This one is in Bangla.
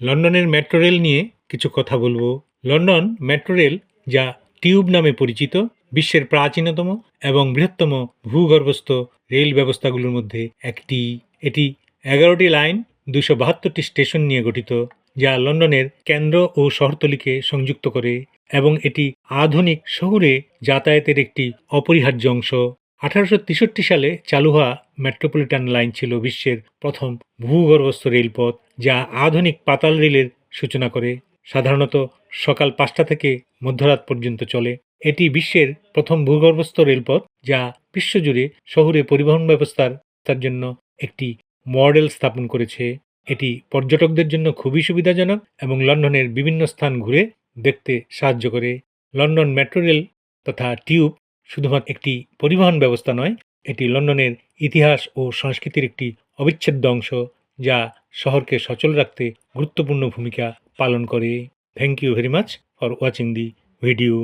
লন্ডনের মেট্রো রেল নিয়ে কিছু কথা বলব। লন্ডন মেট্রো রেল, যা টিউব নামে পরিচিত, বিশ্বের প্রাচীনতম এবং বৃহত্তম ভূগর্ভস্থ রেল ব্যবস্থাগুলোর মধ্যে একটি। এটি এগারোটি লাইন, দুশো বাহাত্তরটি স্টেশন নিয়ে গঠিত, যা লন্ডনের কেন্দ্র ও শহরতলিকে সংযুক্ত করে এবং এটি আধুনিক শহুরে যাতায়াতের একটি অপরিহার্য অংশ। আঠারোশো তেষট্টি সালে চালু হওয়া মেট্রোপলিটন লাইন ছিল বিশ্বের প্রথম ভূগর্ভস্থ রেলপথ, যা আধুনিক পাতাল রেলের সূচনা করে। সাধারণত সকাল পাঁচটা থেকে মধ্যরাত পর্যন্ত চলে। এটি বিশ্বের প্রথম ভূগর্ভস্থ রেলপথ, যা বিশ্বজুড়ে শহুরে পরিবহন ব্যবস্থার, তার জন্য একটি মডেল স্থাপন করেছে। এটি পর্যটকদের জন্য খুবই সুবিধাজনক এবং লন্ডনের বিভিন্ন স্থান ঘুরে দেখতে সাহায্য করে। লন্ডন মেট্রো রেল তথা টিউব শুধুমাত্র একটি পরিবহন ব্যবস্থা নয় এটি লন্ডনের ইতিহাস ও সংস্কৃতির একটি অবিচ্ছেদ্য অংশ, যা শহরকে সচল রাখতে গুরুত্বপূর্ণ ভূমিকা পালন করে। Thank you very much for watching the video